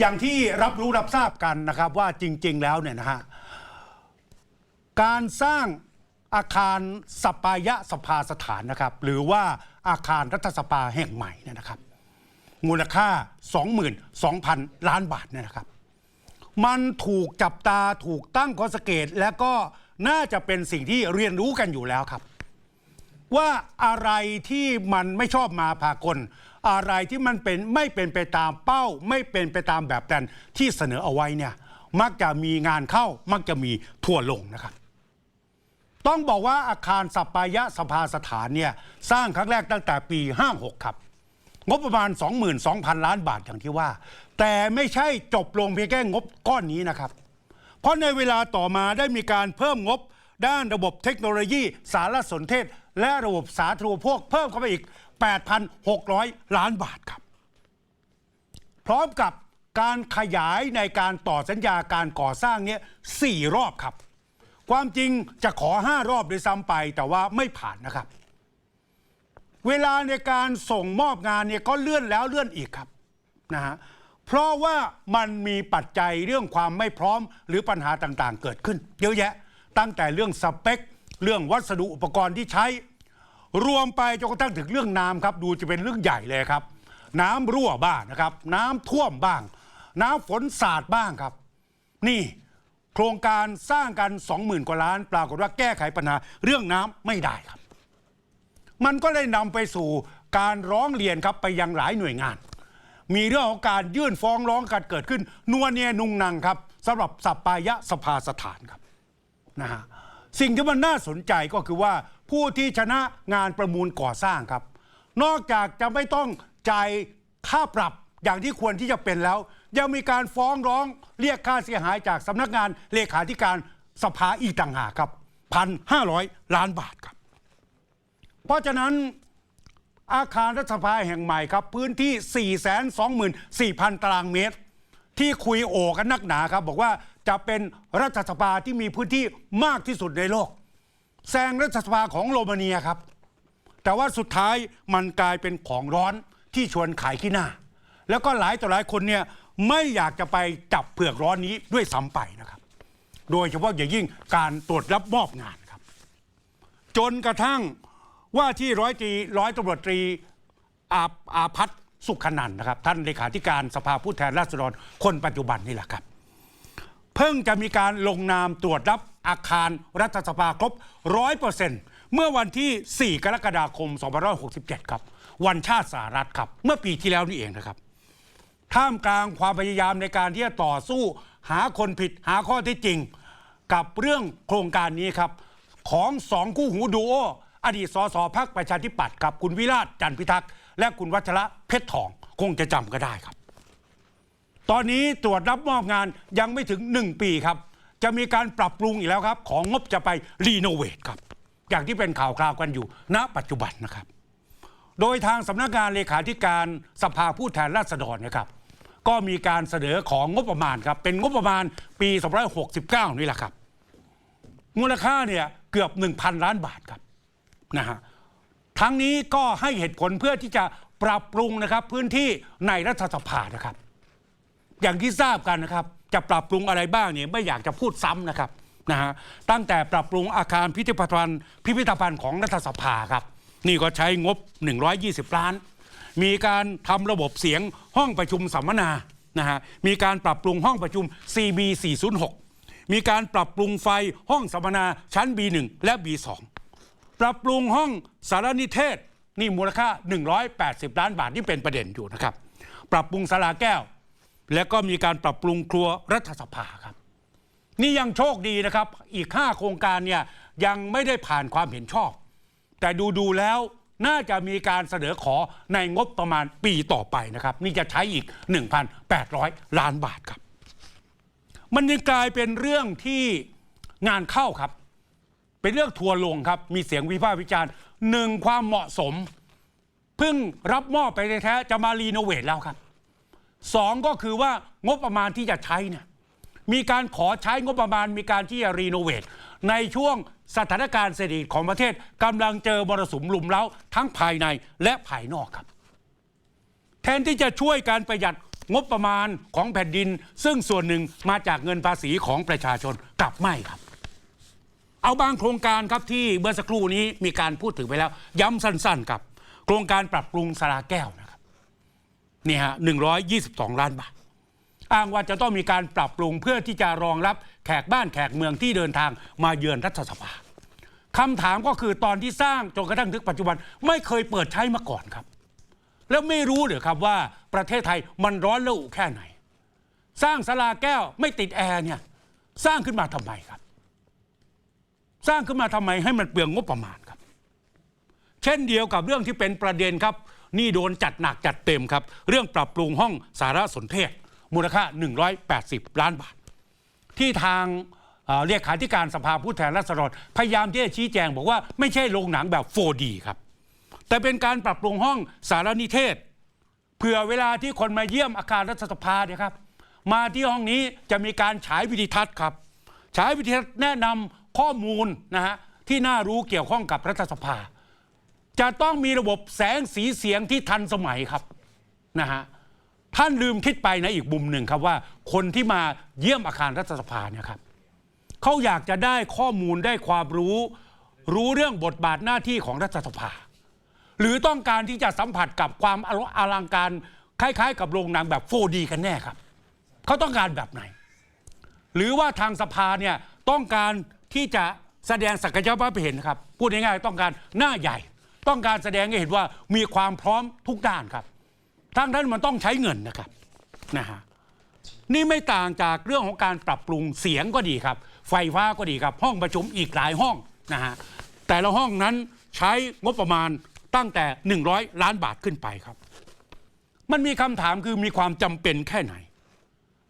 อย่างที่รับรู้รับทราบกันนะครับว่าจริง ๆ แล้วเนี่ยนะฮะการสร้างอาคารสปายะสภาสถานนะครับ หรือว่าอาคารรัฐสภาแห่งใหม่เนี่ยนะครับ มูลค่า 22,000 ล้านบาทเนี่ยนะครับ มันถูกจับตาถูกตั้งข้อสังเกต และก็น่าจะเป็นสิ่งที่เรียนรู้กันอยู่แล้วครับ ว่าอะไรที่มันไม่ชอบมาพากล อะไรที่มันเป็นไม่เป็นไปตามเป้า ไม่เป็นไปตามแบบแผนที่เสนอเอาไว้เนี่ยมักจะมีงานเข้ามักจะมีทั่วลงนะครับ ต้องบอกว่าอาคารสัปายะสภาสถานเนี่ยสร้างครั้งแรกตั้งแต่ปี 56 ครับ งบประมาณ 22,000 ล้านบาทอย่างที่ว่า แต่ไม่ใช่จบลงเพียงแค่งบก้อนนี้นะครับ เพราะในเวลาต่อมาได้มีการเพิ่มงบด้านระบบเทคโนโลยี สารสนเทศ และระบบสาธารณูปโภคเพิ่มเข้าไปอีก 8,600 ล้านบาทครับ พร้อมกับการขยายในการต่อสัญญาการก่อสร้างเนี้สี่รอบครับ ความจริงจะขอ5รอบด้วยซ้ำไปแต่ว่าไม่ผ่านนะครับ เวลาในการส่งมอบงานเนี่ยก็เลื่อนแล้วเลื่อนอีกครับนะฮะเพราะว่ามันมีปัจจัยเรื่องความไม่พร้อมหรือปัญหาต่างๆ เกิดขึ้น เยอะแยะ ตั้งแต่เรื่องสเปค เรื่องวัสดุอุปกรณ์ที่ใช้ รวมไปจนกระทั่งถึงเรื่องน้ำครับ ดูจะเป็นเรื่องใหญ่เลยครับ น้ำรั่วบ้างนะครับ น้ำท่วมบ้าง น้ำฝนสาดบ้างครับ นี่โครงการสร้างกัน 20,000 กว่าล้าน ปรากฏว่าแก้ไขปัญหาเรื่องน้ำไม่ได้ครับ มันก็ได้นำไปสู่การร้องเรียนครับไปยังหลายหน่วยงาน มีเรื่องของการยื่นฟ้องร้องกันเกิดขึ้นนัวเนียนุงนังครับสำหรับสัปปายะสภาสถานครับนะฮะ สิ่งที่มันน่าสนใจก็คือว่าผู้ที่ชนะงานประมูลก่อสร้างครับ นอกจากจะไม่ต้องจ่ายค่าปรับอย่างที่ควรที่จะเป็นแล้ว ยังมีการฟ้องร้องเรียกค่าเสียหายจากสำนักงานเลขาธิการสภาอีกต่างหากครับพันห้าร้อยล้านบาทครับ เพราะฉะนั้นอาคารรัฐสภาแห่งใหม่ครับ พื้นที่ 424,000 ตารางเมตร ที่คุยโอกันนักหนาครับ บอกว่าจะเป็นรัฐสภาที่มีพื้นที่มากที่สุดในโลกแซงรัฐสภาของโรมาเนียครับ แต่ว่าสุดท้ายมันกลายเป็นของร้อนที่ชวนขายขี้หน้า แล้วก็หลายต่อหลายคนเนี่ยไม่อยากจะไปจับเผือกร้อนนี้ด้วยซ้ำไปนะครับ โดยเฉพาะอย่างยิ่งการตรวจรับมอบงานครับ จนกระทั่งว่าที่ร้อยตรีร้อยตำรวจตรีอาอาพัฒ สุขนันนะครับ ท่านเลขาธิการสภาผู้แทนราษฎรคนปัจจุบันนี่แหละครับ เพิ่งจะมีการลงนามตรวจรับอาคารรัฐสภาครบร้อยเปอร์เซ็นต์เมื่อวันที่ 4 กรกฎาคม 2567 ครับ วันชาติสหรัฐครับ เมื่อปีที่แล้วนี่เองนะครับ ท่ามกลางความพยายามในการที่จะต่อสู้หาคนผิดหาข้อที่จริง กับเรื่องโครงการนี้ครับ ของสองคู่หูดูโออดีตสสพักประชาธิปัตย์ครับคุณวิราชจันพิทักษ์ และคุณวัชระเพชรทอง คงจะจำก็ได้ครับ ตอนนี้ตรวจรับมอบงานยังไม่ถึง 1 ปีครับ จะมีการปรับปรุงอีกแล้วครับ ของงบจะไปรีโนเวทครับ อย่างที่เป็นข่าวคราวกันอยู่ ณ ปัจจุบันนะครับ โดยทางสำนักงานเลขาธิการสภาผู้แทนราษฎรนะครับ ก็มีการเสนอของงบประมาณครับ เป็นงบประมาณปี 2569 นี่แหละครับ มูลค่าเนี่ยเกือบ 1,000 ล้านบาทครับนะฮะ ทั้งนี้ก็ให้เหตุผลเพื่อที่จะปรับปรุงนะครับพื้นที่ในรัฐสภานะครับ อย่างที่ทราบกันนะครับ จะปรับปรุงอะไรบ้างเนี่ยไม่อยากจะพูดซ้ำนะครับนะฮะตั้งแต่ปรับปรุงอาคารพิพิธภัณฑ์ พิพิธภัณฑ์ของรัฐสภาครับ นี่ก็ใช้งบ 120 ล้าน มีการทำระบบเสียงห้องประชุมสัมมนานะฮะมีการปรับปรุงห้องประชุม CB 406มีการปรับปรุงไฟห้องสัมมนาชั้น B1 และ B2 ปรับปรุงห้องสารนิเทศ นี่มูลค่า 180 ล้านบาทที่เป็นประเด็นอยู่นะครับ ปรับปรุงศาลาแก้ว และก็มีการปรับปรุงครัวรัฐสภาครับ นี่ยังโชคดีนะครับ อีก 5 โครงการเนี่ยยังไม่ได้ผ่านความเห็นชอบ แต่ดูดูๆแล้วน่าจะมีการเสนอขอในงบประมาณปีต่อไปนะครับ นี่จะใช้อีก 1,800 ล้านบาทครับ มันยังกลายเป็นเรื่องที่งานเข้าครับ เป็นเรื่องทัวร์ลงครับ มีเสียงวิพากษ์วิจารณ์หนึ่งความเหมาะสมเพิ่งรับมอบไปแท้จะมารีโนเวทแล้วครับสองก็คือว่างบประมาณที่จะใช้เนี่ยมีการขอใช้งบประมาณมีการที่จะรีโนเวทในช่วงสถานการณ์เศรษฐกิจของประเทศกำลังเจอมรสุมลุมเล้าทั้งภายในและภายนอกครับ แทนที่จะช่วยการประหยัดงบประมาณของแผ่นดิน ซึ่งส่วนหนึ่งมาจากเงินภาษีของประชาชนกลับไม่ครับ เอาบางโครงการครับที่เมื่อสักครู่นี้มีการพูดถึงไปแล้ว ย้ำสั้นๆครับโครงการปรับปรุงสลาแก้วนะครับนี่ฮะ122ล้านบาทอ้างว่าจะต้องมีการปรับปรุงเพื่อที่จะรองรับแขกบ้านแขกเมืองที่เดินทางมาเยือนรัฐสภาคำถามก็คือตอนที่สร้างจนกระทั่งถึงปัจจุบันไม่เคยเปิดใช้มาก่อนครับ แล้วไม่รู้เหรือครับว่าประเทศไทยมันร้อนระอุแค่ไหน สร้างสลาแก้วไม่ติดแอร์เนี่ยสร้างขึ้นมาทำไมครับ สร้างขึ้นมาทำไมให้มันเปลืองงบประมาณครับ เช่นเดียวกับเรื่องที่เป็นประเด็นครับ นี่โดนจัดหนักจัดเต็มครับ เรื่องปรับปรุงห้องสารสนเทศ มูลค่า 180 ล้านบาท ที่ทางเอ่อเรียกขาธิการสภาผู้แทนราษฎรพยายามที่จะชี้แจงบอกว่าไม่ใช่โรงหนังแบบ 4D ครับ แต่เป็นการปรับปรุงห้องสารนิเทศเผื่อเวลาที่คนมาเยี่ยมอาคารรัฐสภาเนี่ยครับ มาที่ห้องนี้จะมีการฉายวิดีทัศน์ครับ ฉายวิดีทัศน์แนะนำ ข้อมูลนะฮะที่น่ารู้เกี่ยวข้องกับรัฐสภา จะต้องมีระบบแสงสีเสียงที่ทันสมัยครับนะฮะท่านลืมคิดไปนะอีกมุมหนึ่งครับว่า คนที่มาเยี่ยมอาคารรัฐสภาเนี่ยครับเขาอยากจะได้ข้อมูลได้ความรู้ รู้เรื่องบทบาทหน้าที่ของรัฐสภา หรือต้องการที่จะสัมผัสกับความอลังการคล้ายๆ กับโรงหนังแบบ 4D กันแน่ครับเขาต้องการแบบไหน หรือว่าทางสภาเนี่ยต้องการ ที่จะแสดงศักยภาพให้เห็นครับ พูดง่ายๆต้องการหน้าใหญ่ ต้องการแสดงให้เห็นว่ามีความพร้อมทุกด้านครับทั้งนั้นมันต้องใช้เงินนะครับนะฮะนี่ไม่ต่างจากเรื่องของการปรับปรุงเสียงก็ดีครับ ไฟฟ้าก็ดีครับ ห้องประชุมอีกหลายห้องนะฮะแต่ละห้องนั้นใช้งบประมาณตั้งแต่ 100 ล้านบาทขึ้นไปครับ มันมีคำถามคือมีความจำเป็นแค่ไหน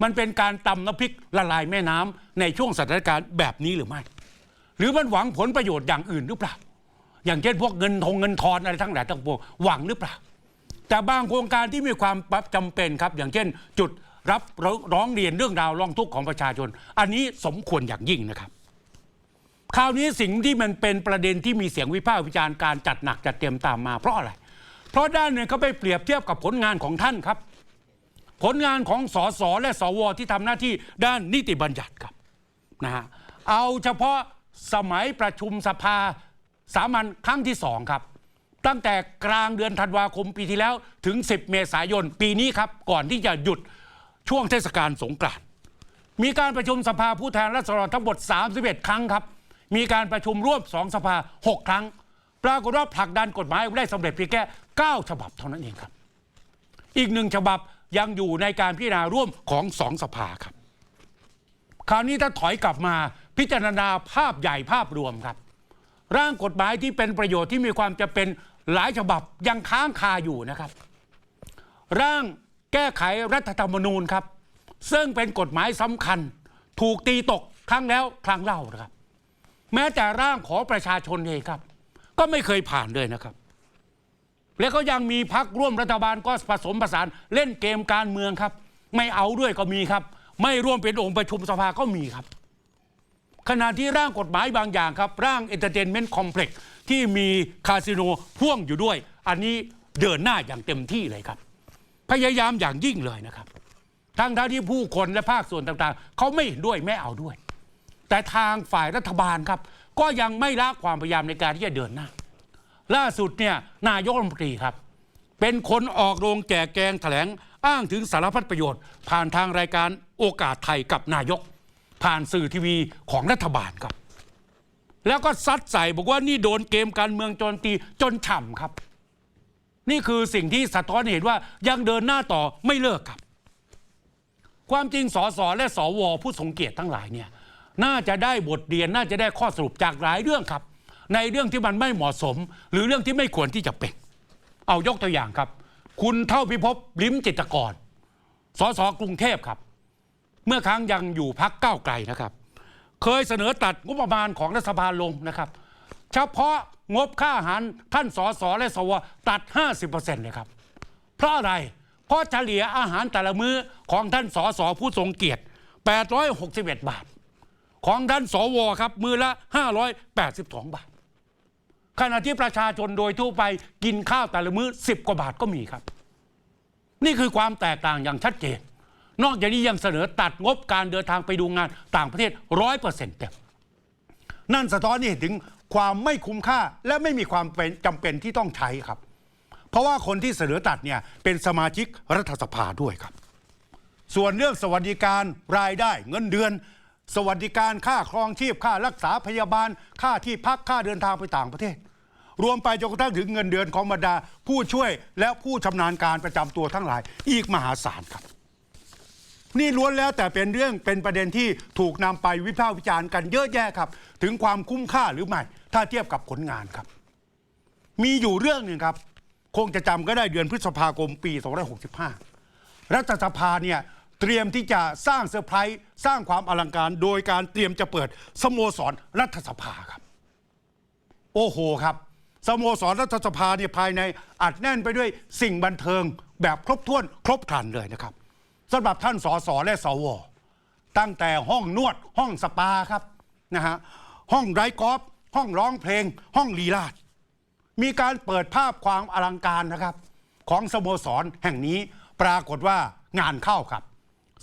มันเป็นการตำน้ำพริกละลายแม่น้ำในช่วงสถานการณ์แบบนี้หรือไม่ หรือมันหวังผลประโยชน์อย่างอื่นหรือเปล่า อย่างเช่นพวกเงินทงเงินทอนอะไรทั้งหลายทั้งปวงหวังหรือเปล่า แต่บางโครงการที่มีความจำเป็นครับ อย่างเช่น จุดรับร้องเรียนเรื่องราวร้องทุกข์ของประชาชน อันนี้สมควรอย่างยิ่งนะครับคราวนี้สิ่งที่มันเป็นประเด็นที่มีเสียงวิพากษ์วิจารณ์การจัดหนักจัดเต็มตามมาเพราะอะไร เพราะด้านหนึ่งเขาไปเปรียบเทียบกับผลงานของท่านครับ ผลงานของสสและสวที่ทำหน้าที่ด้านนิติบัญญัติครับนะฮะเอาเฉพาะสมัยประชุมสภาสามัญครั้งที่สองครับ ตั้งแต่กลางเดือนธันวาคมปีที่แล้วถึง 10 เมษายนปีนี้ครับ ก่อนที่จะหยุดช่วงเทศกาลสงกรานต์มีการประชุมสภาผู้แทนราษฎรทั้งหมด 31 ครั้งครับ มีการประชุมร่วมสองสภา 6 ครั้ง ปรากฏว่าผลักดันกฎหมายได้สำเร็จเพียงแค่ 9 ฉบับเท่านั้นเองครับ อีกหนึ่งฉบับ ยังอยู่ในการพิจารณาร่วมของสองสภาครับ คราวนี้ถ้าถอยกลับมาพิจารณาภาพใหญ่ภาพรวมครับ ร่างกฎหมายที่เป็นประโยชน์ที่มีความจะเป็นหลายฉบับยังค้างคาอยู่นะครับ ร่างแก้ไขรัฐธรรมนูญครับ ซึ่งเป็นกฎหมายสำคัญ ถูกตีตกครั้งแล้วครั้งเล่านะครับ แม้แต่ร่างของประชาชนเองครับ ก็ไม่เคยผ่านเลยนะครับ แล้วก็ยังมีพักร่วมรัฐบาลก็ผสมผสานเล่นเกมการเมืองครับ ไม่เอาด้วยก็มีครับ ไม่ร่วมเป็นองค์ประชุมสภาก็มีครับ ขณะที่ร่างกฎหมายบางอย่างครับ ร่าง Entertainment Complex ที่มีคาสิโนพ่วงอยู่ด้วย อันนี้เดินหน้าอย่างเต็มที่เลยครับ พยายามอย่างยิ่งเลยนะครับทั้งทที่ผู้คนและภาคส่วนต่างๆ เขาไม่เห็นด้วยไม่เอาด้วย แต่ทางฝ่ายรัฐบาลครับ ก็ยังไม่ละความพยายามในการที่จะเดินหน้า ล่าสุดเนี่ยนายกรัฐมนตรีครับ เป็นคนออกโรงแจกแกงแถลงอ้างถึงสารพัดประโยชน์ ผ่านทางรายการโอกาสไทยกับนายก ผ่านสื่อทีวีของรัฐบาลครับ แล้วก็ซัดใส่บอกว่านี่โดนเกมการเมืองโจนตีจนฉ่ำครับ นี่คือสิ่งที่สะท้อนเห็นว่ายังเดินหน้าต่อไม่เลิกครับ ความจริงสสและสวผู้ทรงเกียรติทั้งหลายเนี่ยน่าจะได้บทเรียนน่าจะได้ข้อสรุปจากหลายเรื่องครับ ในเรื่องที่มันไม่เหมาะสม หรือเรื่องที่ไม่ควรที่จะเป็น เอายกตัวอย่างครับ คุณเท่าพิภพลิ้มจิตกรสสกรุงเทพครับ เมื่อครั้งยังอยู่พักก้าวไกลนะครับ เคยเสนอตัดงบประมาณของรัฐบาลลงนะครับ เฉพาะงบค่าอาหารท่านสสและสวตัด 50%เลยครับ เพราะอะไร เพราะเฉลี่ยอาหารแต่ละมื้อของท่านสสผู้ทรงเกียรติ 861 บาท ของท่านสวครับ มือละ 582 บาท ขณะที่ประชาชนโดยทั่วไปกินข้าวแต่ละมื้อ 10 กว่าบาทก็มีครับ นี่คือความแตกต่างอย่างชัดเจน นอกจากนี้ยังเสนอตัดงบการเดินทางไปดูงานต่างประเทศร้อยเปอร์เซ็นต์เต็มนั่นสะท้อนให้เห็นถึงความไม่คุ้มค่าและไม่มีความเป็นจำเป็นที่ต้องใช้ครับ เพราะว่าคนที่เสนอตัดเนี่ยเป็นสมาชิกรัฐสภาด้วยครับ ส่วนเรื่องสวัสดิการรายได้เงินเดือน สวัสดิการค่าครองชีพค่ารักษาพยาบาล ค่าที่พักค่าเดินทางไปต่างประเทศ รวมไปจนกระทั่งถึงเงินเดือนของบรรดา ผู้ช่วยและผู้ชำนาญการประจำตัวทั้งหลาย อีกมหาศาลครับ นี่ล้วนแล้วแต่เป็นเรื่องเป็นประเด็นที่ถูกนำไปวิพากษ์วิจารณ์กันเยอะแยะครับ ถึงความคุ้มค่าหรือไม่ ถ้าเทียบกับผลงานครับ มีอยู่เรื่องหนึ่งครับ คงจะจำก็ได้เดือนพฤษภาคมปี 2565 รัฐสภาเนี่ย เตรียมที่จะสร้างเซอร์ไพรส์สร้างความอลังการ โดยการเตรียมจะเปิดสโมสรรัฐสภาครับ โอ้โหครับสโมสรรัฐสภาเนี่ยภายในอัดแน่นไปด้วยสิ่งบันเทิงแบบครบถ้วนครบครันเลยนะครับสำหรับท่านสสและสวตั้งแต่ห้องนวดห้องสปาครับนะฮะห้องไรกอล์ฟห้องร้องเพลง ห้องลีลาดมีการเปิดภาพความอลังการนะครับ ของสโมสรแห่งนี้ปรากฏว่างานเข้าครับ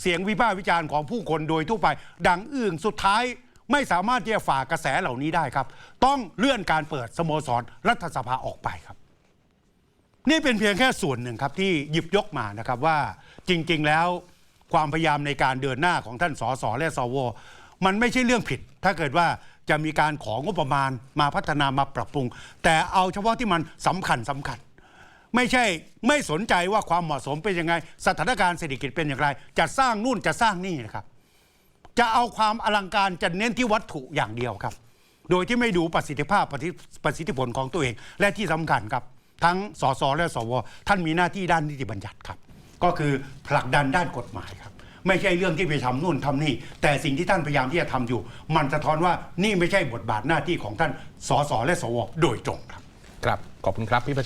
เสียงวิพากษ์วิจารณ์ของผู้คนโดยทั่วไป ดังอึ่งสุดท้ายไม่สามารถที่จะฝ่ากระแสเหล่านี้ได้ครับ ต้องเลื่อนการเปิดสโมสรรัฐสภาออกไปครับ นี่เป็นเพียงแค่ส่วนหนึ่งครับที่หยิบยกมานะครับว่าจริง ๆ แล้วความพยายามในการเดินหน้าของท่านสสและสวมันไม่ใช่เรื่องผิด ถ้าเกิดว่าจะมีการของงบประมาณมาพัฒนามาปรับปรุง แต่เอาเฉพาะที่มันสำคัญสำคัญ ไม่ใช่ไม่สนใจว่าความเหมาะสมเป็นยังไง สถานการณ์เศรษฐกิจเป็นอย่างไร จะสร้างนู่นจะสร้างนี่นะครับ จะเอาความอลังการจะเน้นที่วัตถุอย่างเดียวครับ โดยที่ไม่ดูประสิทธิภาพประสิทธิผลของตัวเอง และที่สำคัญครับ ทั้งสสและสวท่านมีหน้าที่ด้านนิติบัญญัติครับ ก็คือผลักดันด้านกฎหมายครับไม่ใช่เรื่องที่ไปทำนู่นทำนี่ แต่สิ่งที่ท่านพยายามที่จะทำอยู่ มันสะท้อนว่านี่ไม่ใช่บทบาทหน้าที่ของท่านสสและสวโดยตรงครับ ครับ ขอบคุณครับ พี่ประจักษ์